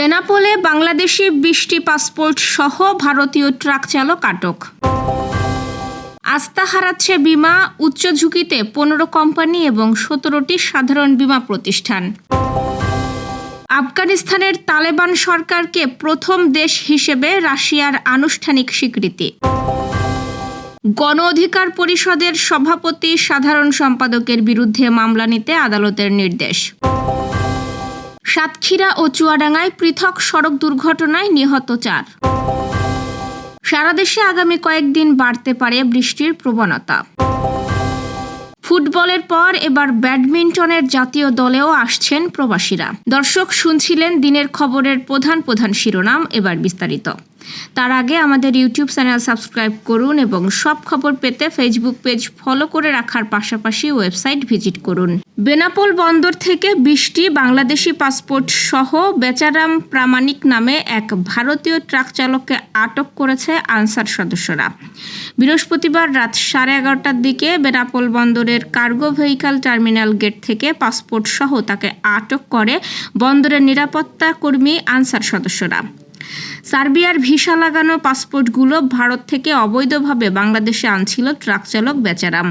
বেনাপোলে বাংলাদেশি বিশটি পাসপোর্ট সহ ভারতীয় ট্রাক চালক আটক। আস্থা হারাচ্ছে বিমা, উচ্চ ঝুঁকিতে পনেরো কোম্পানি এবং সতেরোটি সাধারণ বিমা প্রতিষ্ঠান। আফগানিস্তানের তালেবান সরকারকে প্রথম দেশ হিসেবে রাশিয়ার আনুষ্ঠানিক স্বীকৃতি। গণ অধিকার পরিষদের সভাপতি সাধারণ সম্পাদকের বিরুদ্ধে মামলা নিতে আদালতের নির্দেশ। সাতক্ষীরা ও চুয়াডাঙ্গায় পৃথক সড়ক দুর্ঘটনায় নিহত চার। সারা দেশে আগামী কয়েকদিন বাড়তে পারে বৃষ্টির প্রবণতা। ফুটবলের পর এবার ব্যাডমিন্টনের জাতীয় দলেও আসছেন প্রবাসীরা। দর্শক শুনছিলেন দিনের খবরের প্রধান প্রধান শিরোনাম, এবার বিস্তারিত। তার আগে আমাদের ইউটিউব চ্যানেল সাবস্ক্রাইব করুন এবং সব খবর পেতে ফেসবুক পেজ ফলো করে রাখার পাশাপাশি ওয়েবসাইট ভিজিট করুন। বেনাপোল বন্দর থেকে বিশটি বাংলাদেশি পাসপোর্ট সহ বেচারাম প্রামাণিক নামে এক ভারতীয় ট্রাক চালককে আটক করেছে আনসার সদস্যরা। বৃহস্পতিবার রাত সাড়ে এগারোটার দিকে বেনাপোল বন্দরের কার্গো ভেহিকাল টার্মিনাল গেট থেকে পাসপোর্ট সহ তাকে আটক করে বন্দরের নিরাপত্তা কর্মী আনসার সদস্যরা। সার্বিয়ার ভিসা লাগানো পাসপোর্টগুলো ভারত থেকে অবৈধভাবে বাংলাদেশে আনছিল ট্রাক চালক বেচারাম।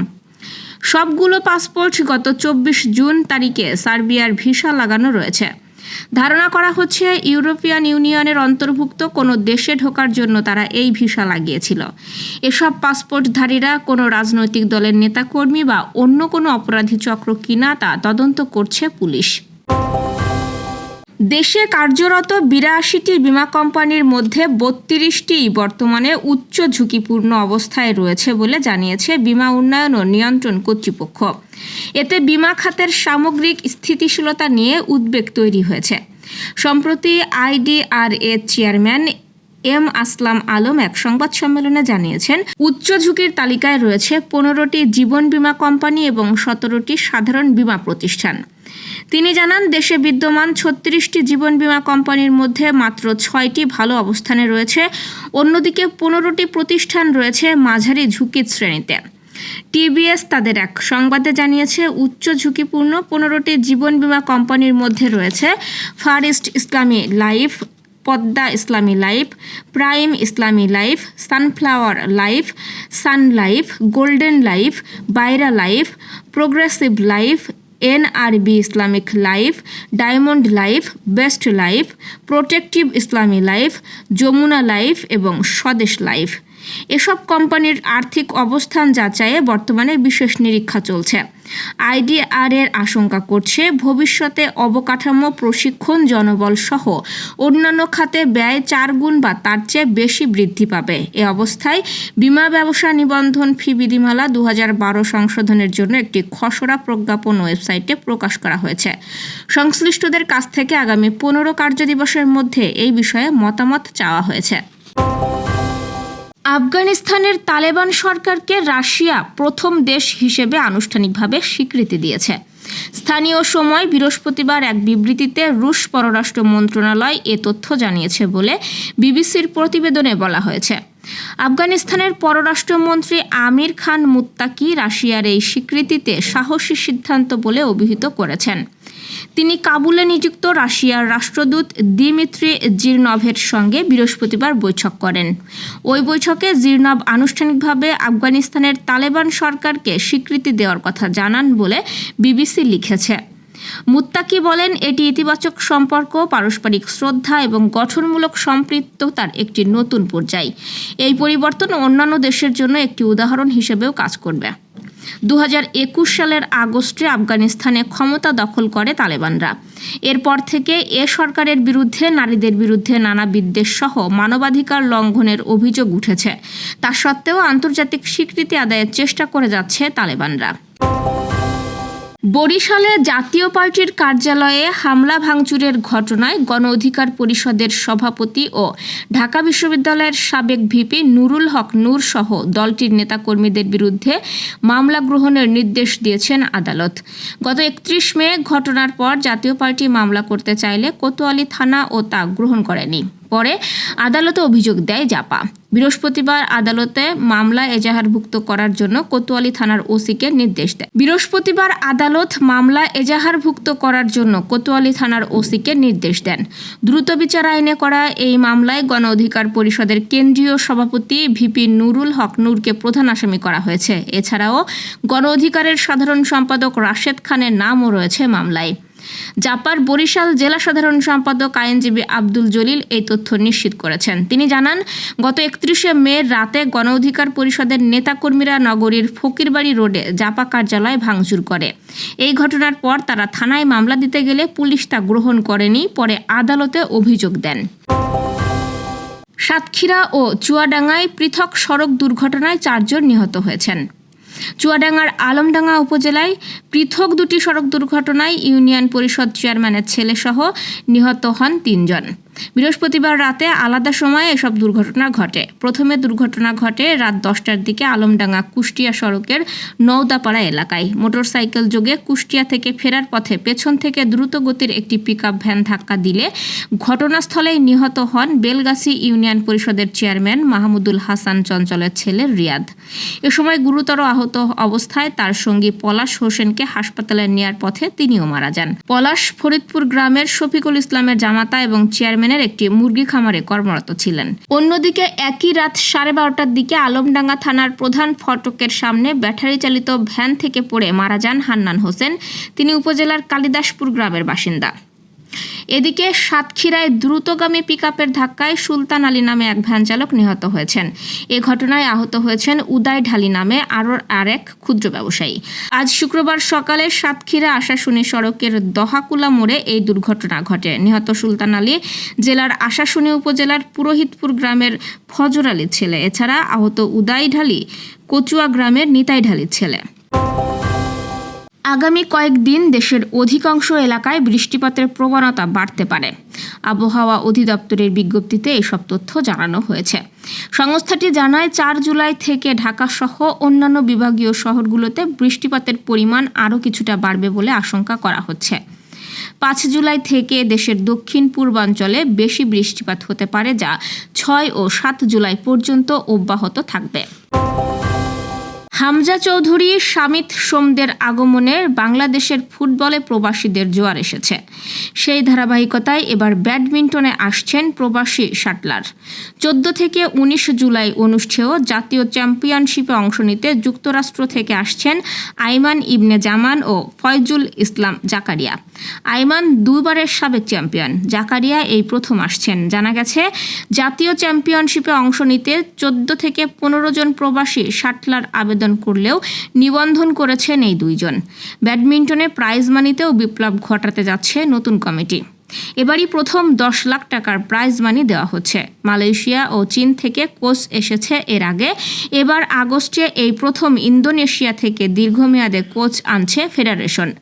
সবগুলো পাসপোর্ট গত চব্বিশ জুন তারিখে সার্বিয়ার ভিসা লাগানো রয়েছে। ধারণা করা হচ্ছে ইউরোপিয়ান ইউনিয়নের অন্তর্ভুক্ত কোনো দেশে ঢোকার জন্য তারা এই ভিসা লাগিয়েছিল। এসব পাসপোর্টধারীরা কোনো রাজনৈতিক দলের নেতাকর্মী বা অন্য কোনো অপরাধী চক্র কিনা তা তদন্ত করছে পুলিশ। দেশে কার্যরত বিরাশিটি বিমা কোম্পানির মধ্যে বত্রিশটি বর্তমানে উচ্চ ঝুঁকিপূর্ণ অবস্থায় রয়েছে বলে জানিয়েছে বিমা উন্নয়ন ও নিয়ন্ত্রণ কর্তৃপক্ষ। এতে বিমা খাতের সামগ্রিক স্থিতিশীলতা নিয়ে উদ্বেগ তৈরি হয়েছে। সম্প্রতি IDRA chairman M Aslam Alam এক সংবাদ সম্মেলনে জানিয়েছেন, উচ্চ ঝুঁকির তালিকায় রয়েছে পনেরোটি জীবন বীমা কোম্পানি এবং সতেরোটি সাধারণ বীমা প্রতিষ্ঠান। তিনি জানান, দেশে বিদ্যমান ছত্রিশটি জীবন বীমা কোম্পানির মধ্যে মাত্র ছয়টি ভালো অবস্থানে রয়েছে। অন্যদিকে পনেরোটি প্রতিষ্ঠান রয়েছে মাঝারি ঝুঁকির শ্রেণীতে। টিবিএস তাদের এক সংবাদে জানিয়েছে, উচ্চ ঝুঁকিপূর্ণ পনেরোটি জীবন বীমা কোম্পানির মধ্যে রয়েছে far east Islami life, Padma Islami life, prime Islami life, sunflower life, sun life, golden life, Baira life, progressive life NRB Islamic life, diamond life, best life, protective Islami life, Jamuna life এবং Swadesh life. এসব কোম্পানির আর্থিক অবস্থান যাচাইয়ে বর্তমানে বিশেষ নিরীক্ষা চলছে। IDR এর আশঙ্কা করছে, ভবিষ্যতে অবকাঠামো প্রশিক্ষণ জনবল সহ অন্যান্য খাতে ব্যয় চার গুণ বা তার চেয়ে বেশি বৃদ্ধি পাবে। এ অবস্থায় বিমা ব্যবসা নিবন্ধন ফি বিধিমালা দু হাজার বারো সংশোধনের জন্য একটি খসড়া প্রজ্ঞাপন ওয়েবসাইটে প্রকাশ করা হয়েছে। সংশ্লিষ্টদের কাছ থেকে আগামী পনেরো কার্যদিবসের মধ্যে এই বিষয়ে মতামত চাওয়া হয়েছে। আফগানিস্তানের তালেবান সরকারকে রাশিয়া প্রথম দেশ হিসেবে আনুষ্ঠানিকভাবে স্বীকৃতি দিয়েছে। স্থানীয় সময় বৃহস্পতিবার এক বিবৃতিতে রুশ পররাষ্ট্র মন্ত্রণালয় এ তথ্য জানিয়েছে বলে বিবিসির প্রতিবেদনে বলা হয়েছে। আফগানিস্তানের পররাষ্ট্রমন্ত্রী আমির খান মুত্তাকি রাশিয়ার এই স্বীকৃতিতে সাহসী সিদ্ধান্ত বলে অভিহিত করেছেন। তিনি কাবুলে নিযুক্ত রাশিয়ার রাষ্ট্রদূত দিমিত্রি জিরনভের সঙ্গে বৃহস্পতিবার বৈঠক করেন। ওই বৈঠকে জিরনভ আনুষ্ঠানিকভাবে আফগানিস্তানের তালেবান সরকারকে স্বীকৃতি দেওয়ার কথা জানান বলে বিবিসি লিখেছে। মুত্তাকি বলেন, এটি ইতিবাচক সম্পর্ক, পারস্পরিক শ্রদ্ধা এবং গঠনমূলক সম্পৃক্ততার একটি নতুন পর্যায়। এই পরিবর্তন অন্যান্য দেশের জন্য একটি উদাহরণ হিসেবেও কাজ করবে। দু হাজার একুশ সালের আগস্টে আফগানিস্তানে ক্ষমতা দখল করে তালেবানরা। এরপর থেকে এ সরকারের বিরুদ্ধে, নারীদের বিরুদ্ধে নানা বিদ্বেষ সহ মানবাধিকার লঙ্ঘনের অভিযোগ উঠেছে। তা সত্ত্বেও আন্তর্জাতিক স্বীকৃতি আদায়ের চেষ্টা করে যাচ্ছে তালেবানরা। বরিশালে জাতীয় পার্টির কার্যালয়ে হামলা ভাঙচুরের ঘটনায় গণ অধিকার পরিষদের সভাপতি ও ঢাকা বিশ্ববিদ্যালয়ের সাবেক ভিপি নুরুল হক নূর সহ দলটির নেতাকর্মীদের বিরুদ্ধে মামলা গ্রহণের নির্দেশ দিয়েছেন আদালত। গত একত্রিশ মে ঘটনার পর জাতীয় পার্টি মামলা করতে চাইলে কোতোয়ালি থানা ও তা গ্রহণ করেনি। পরে আদালতে অভিযোগ দেয় জাপা। বৃহস্পতিবার আদালতে মামলা এজাহারভুক্ত করার জন্য কোতোয়ালি থানার ওসিকে নির্দেশ দেয়। বৃহস্পতিবার আদালত মামলা এজাহারভুক্ত করার জন্য কোতোয়ালি থানার ওসিকে নির্দেশ দেন। দ্রুত বিচার আইনে করা এই মামলায় গণ অধিকার পরিষদের কেন্দ্রীয় সভাপতি ভিপি নুরুল হক নূরকে প্রধান আসামি করা হয়েছে। এছাড়াও গণ অধিকারের সাধারণ সম্পাদক রাশেদ খানের নামও রয়েছে মামলায়। জাপার বরিশাল জেলা সাধারণ সম্পাদক আইনজীবী আব্দুল জলিল এই তথ্য নিশ্চিত করেছেন। তিনি জানান, গত একত্রিশে মে রাতে গণ অধিকার পরিষদের নেতাকর্মীরা নগরীর ফকিরবাড়ি রোডে জাপা কার্যালয় ভাঙচুর করে। এই ঘটনার পর তারা থানায় মামলা দিতে গেলে পুলিশ তা গ্রহণ করেনি, পরে আদালতে অভিযোগ দেন। সাতক্ষীরা ও চুয়াডাঙ্গায় পৃথক সড়ক দুর্ঘটনায় চারজন নিহত হয়েছেন। চুয়াডাঙ্গার আলমডাঙ্গা উপজেলায় পৃথক দুটি সড়ক দুর্ঘটনায় ইউনিয়ন পরিষদ চেয়ারম্যানের ছেলেসহ নিহত হন তিনজন। বৃহস্পতিবার রাতে আলাদা সময়ে এসব দুর্ঘটনা ঘটে। প্রথমে দুর্ঘটনা ঘটে রাত দশটার দিকে আলমডাঙ্গা কুষ্টিয়া সড়কের নওদাপাড়া এলাকায়। মোটরসাইকেল যোগে কুষ্টিয়া থেকে ফেরার পথে পেছন থেকে দ্রুত গতির একটি পিকআপ ভ্যান ধাক্কা দিলে ঘটনাস্থলেই নিহত হন বেলগাছি ইউনিয়ন পরিষদের চেয়ারম্যান মাহমুদুল হাসান চঞ্চলের ছেলে রিয়াদ। এ সময় গুরুতর আহত অবস্থায় তার সঙ্গী পলাশ হোসেনকে হাসপাতালে নেয়ার পথে তিনিও মারা যান। পলাশ ফরিদপুর গ্রামের শফিকুল ইসলামের জামাতা এবং চেয়ারম্যানের একটি মুরগি খামারে কর্মরত ছিলেন। অন্যদিকে একই রাত সাড়ে বারোটার দিকে আলমডাঙ্গা থানার প্রধান ফটকের সামনে ব্যাটারি চালিত ভ্যান থেকে পড়ে মারা যান হান্নান হোসেন। তিনি উপজেলার কালিদাসপুর গ্রামের বাসিন্দা। এদিকে সাতক্ষীরায় দ্রুতগামী পিকআপের ধাক্কায় সুলতান আলী নামে এক ভ্যান চালক নিহত হয়েছেন। এ ঘটনায় আহত হয়েছেন উদয় ঢালি নামে আরও আরেক ক্ষুদ্র ব্যবসায়ী। আজ শুক্রবার সকালে সাতক্ষীরা আশাশুনি সড়কের দহাকুলা মোড়ে এই দুর্ঘটনা ঘটে। নিহত সুলতান আলী জেলার আশাশুনি উপজেলার পুরোহিতপুর গ্রামের ফজর আলীর ছেলে। এছাড়া আহত উদয় ঢালি কচুয়া গ্রামের নিতাই ঢালির ছেলে। আগামী কয়েকদিন দেশের অধিকাংশ এলাকায় বৃষ্টিপাতের প্রবণতা বাড়তে পারে। আবহাওয়া অধিদপ্তরের বিজ্ঞপ্তিতে এসব তথ্য জানানো হয়েছে। সংস্থাটি জানায়, চার জুলাই থেকে ঢাকা সহ অন্যান্য বিভাগীয় শহরগুলোতে বৃষ্টিপাতের পরিমাণ আরও কিছুটা বাড়বে বলে আশঙ্কা করা হচ্ছে। পাঁচ জুলাই থেকে দেশের দক্ষিণ পূর্বাঞ্চলে বেশি বৃষ্টিপাত হতে পারে যা ছয় ও সাত জুলাই পর্যন্ত অব্যাহত থাকবে। হামজা চৌধুরী সামিত সোমদের আগমনে বাংলাদেশের ফুটবলে প্রবাসীদের জোয়ার এসেছে। সেই ধারাবাহিকতায় এবার ব্যাডমিন্টনে আসছেন প্রবাসী শাটলার। চোদ্দ থেকে উনিশ জুলাই অনুষ্ঠেয় জাতীয় চ্যাম্পিয়নশিপে অংশ নিতে যুক্তরাষ্ট্র থেকে আসছেন আইমান ইবনে জামান ও ফয়জুল ইসলাম জাকারিয়া। আইমান দুবারের সাবেক চ্যাম্পিয়ন, জাকারিয়া এই প্রথম আসছেন। জানা গেছে, জাতীয় চ্যাম্পিয়নশিপে অংশ নিতে চোদ্দ থেকে পনেরো জন প্রবাসী শাটলার আবেদন করলেও নিবন্ধন করেছেন এই দুইজন। ব্যাডমিন্টনে প্রাইজ মানিতেও বিপ্লব ঘটাতে যাচ্ছে নতুন কমিটি। এবারই প্রথম দশ লাখ টাকার প্রাইজ মানি দেওয়া হচ্ছে। মালয়েশিয়া ও চীন থেকে কোচ এসেছে এর আগে। এবার আগস্টে এই প্রথম ইন্দোনেশিয়া থেকে দীর্ঘমেয়াদে কোচ আনছে ফেডারেশন।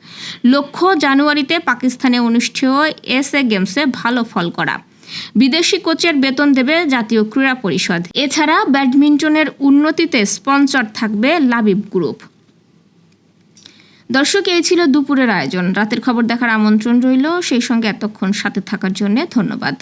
লক্ষ্য জানুয়ারিতে পাকিস্তানে অনুষ্ঠেয় এস এ গেমসে ভালো ফল করা। বিদেশি কোচের বেতন দেবে জাতীয় ক্রীড়া পরিষদ। এছাড়া ব্যাডমিন্টনের উন্নতিতে স্পন্সর থাকবে লাবিব গ্রুপ। দর্শক, এই ছিল দুপুরের আয়োজন। রাতের খবর দেখার আমন্ত্রণ রইল। সেই সঙ্গে এতক্ষণ সাথে থাকার জন্য ধন্যবাদ।